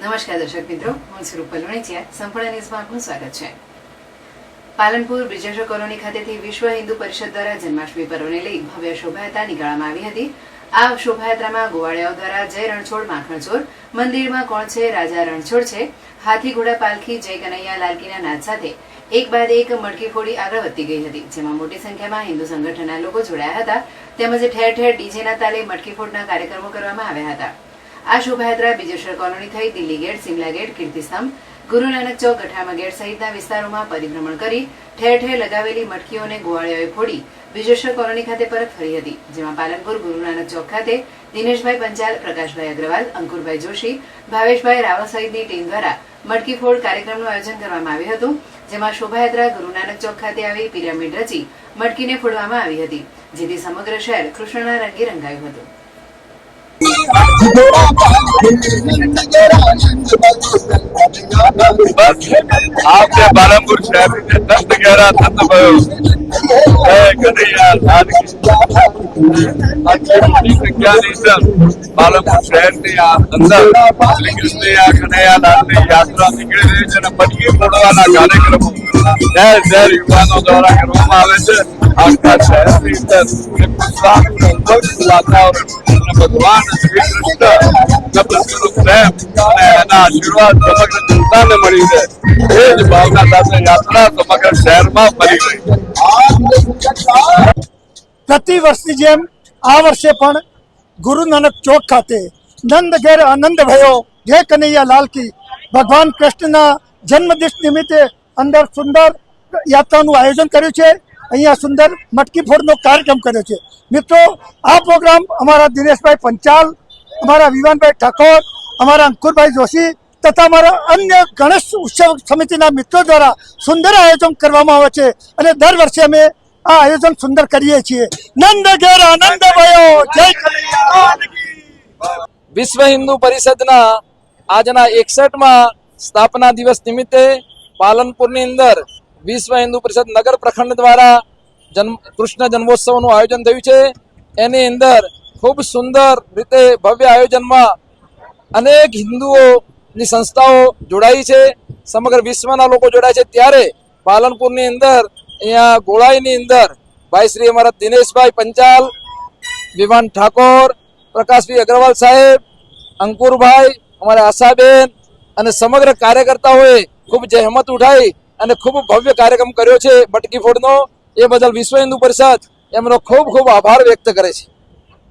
નમસ્કાર દર્શક મિત્રો, હું સ્વરૂપ રૂપલ સંપૂર્ણ ન્યૂઝમાં આપનું સ્વાગત છે. પાલનપુર બ્રિજેશ્વર કોલોની ખાતેથી વિશ્વ હિન્દુ પરિષદ દ્વારા જન્માષ્ટમી પર્વને લઈ ભવ્ય શોભાયાત્રા નીકાળવામાં આવી હતી. આ શોભાયાત્રામાં ગોવાળિયાઓ દ્વારા જય રણછોડ માખણચોર મંદિરમાં કોણ છે, રાજા રણછોડ છે, હાથી ઘોડા પાલખી, જય કનૈયા લાલકીના નાદ સાથે એક બાદ એક મડકી ફોડી આગળ વધતી ગઈ હતી. જેમાં મોટી સંખ્યામાં હિન્દુ સંગઠનના લોકો જોડાયા હતા. તેમજ ઠેર ઠેર ડીજેના તાલે મટકી ફોડના કાર્યક્રમો કરવામાં આવ્યા હતા. આ શોભાયાત્રા બીજેશ્વર કોલોની થઈ, દિલ્હી ગેટ, સિમલા ગેટ, કીર્તિસ્તંભ. ગુરુ નાનક ચોક ગઠામા ગેટ સહિતના વિસ્તારોમાં પરિભ્રમણ કરી ઠેર ઠેર લગાવેલી મટકીઓને ગોવાળિયાઓએ ફોડી બીજેશ્વર કોલોની ખાતે પરત ફરી હતી, જેમાં પાલનપુર ગુરુ નાનક ચોક ખાતે દિનેશભાઈ પંચાલ, પ્રકાશભાઈ અગ્રવાલ, અંકુરભાઈ જોશી, ભાવેશભાઈ રાવલ સહિતની ટીમ દ્વારા મટકી ફોડ કાર્યક્રમનું આયોજન કરવામાં આવ્યું હતું, જેમાં શોભાયાત્રા ગુરુ નાનક ચોક ખાતે આવી પિરામિડ રચી મટકીને ફોડવામાં આવી હતી, જેથી સમગ્ર શહેર કૃષ્ણના રંગે રંગાયું હતું. ગહેરા થતો ગયો જય કનૈયા લાલ કી આટલી પાલનપુર શહેરની આ અંદર શ્રી કૃષ્ણ આ કનૈયા લાલની યાત્રા નીકળી રહી છે અને પટકી ફોડવાના કાર્યક્રમો શહેર શહેર યુવાનો દ્વારા કરવામાં આવે છે આખા શહેરની અંદર વાતાવરણ ભગવાન શ્રી કૃષ્ણ અને એના આશીર્વાદ સમગ્ર જનતાને મળી છે એ જ ભાવના સાથે યાત્રા સમગ્ર શહેરમાં ફરી ગઈ પ્રતિ વર્ષની જેમ આ વર્ષે પણ ગુરુ નાનક ચોક ખાતે નંદ ઘેર આનંદ ભયો, જય કનૈયા લાલ કી. ભગવાન કૃષ્ણના જન્મદિવસ નિમિત્તે અંદર સુંદર યાત્રાનું આયોજન કર્યું છે. અહીંયા સુંદર મટકી ફોડનો કાર્યક્રમ કર્યો છે મિત્રો, આ પ્રોગ્રામ અમારા દિનેશભાઈ પંચાલ, અમારા વિવાનભાઈ ઠાકોર, અમારા અંકુરભાઈ જોશી તથા અમારા અન્ય ગણેશ ઉત્સવ સમિતિના મિત્રો દ્વારા સુંદર આયોજન કરવામાં આવે છે અને દર વર્ષે અમે આ આયોજન સુંદર કરીએ છીએ નંદ ઘેર આનંદ ભયો, જય. વિશ્વ હિન્દુ પરિષદના આજના એકસઠમાં સ્થાપના દિવસ નિમિત્તે પાલનપુરની અંદર વિશ્વ હિન્દુ પરિષદ નગર પ્રખંડ દ્વારા જન્મ, કૃષ્ણ જન્મોત્સવનું આયોજન થયું છે. એની અંદર ખૂબ સુંદર રીતે ભવ્ય આયોજનમાં અનેક હિન્દુઓની સંસ્થાઓ જોડાઈ છે. સમગ્ર વિશ્વના લોકો જોડાય છે. ત્યારે પાલનપુરની અંદર, અહીંયા ગોળાઈની અંદર ભાઈ શ્રી અમારા દિનેશભાઈ પંચાલ, વિવાન ઠાકોર, પ્રકાશભાઈ અગ્રવાલ સાહેબ, અંકુરભાઈ, અમારા આશાબેન અને સમગ્ર કાર્યકર્તાઓએ ખૂબ જહેમત ઉઠાઈ અને ખૂબ ભવ્ય કાર્યક્રમ કર્યો છે મટકી ફોડનો. એ બદલ વિશ્વ હિન્દુ પરિષદ એમનો ખૂબ ખૂબ આભાર વ્યક્ત કરે છે.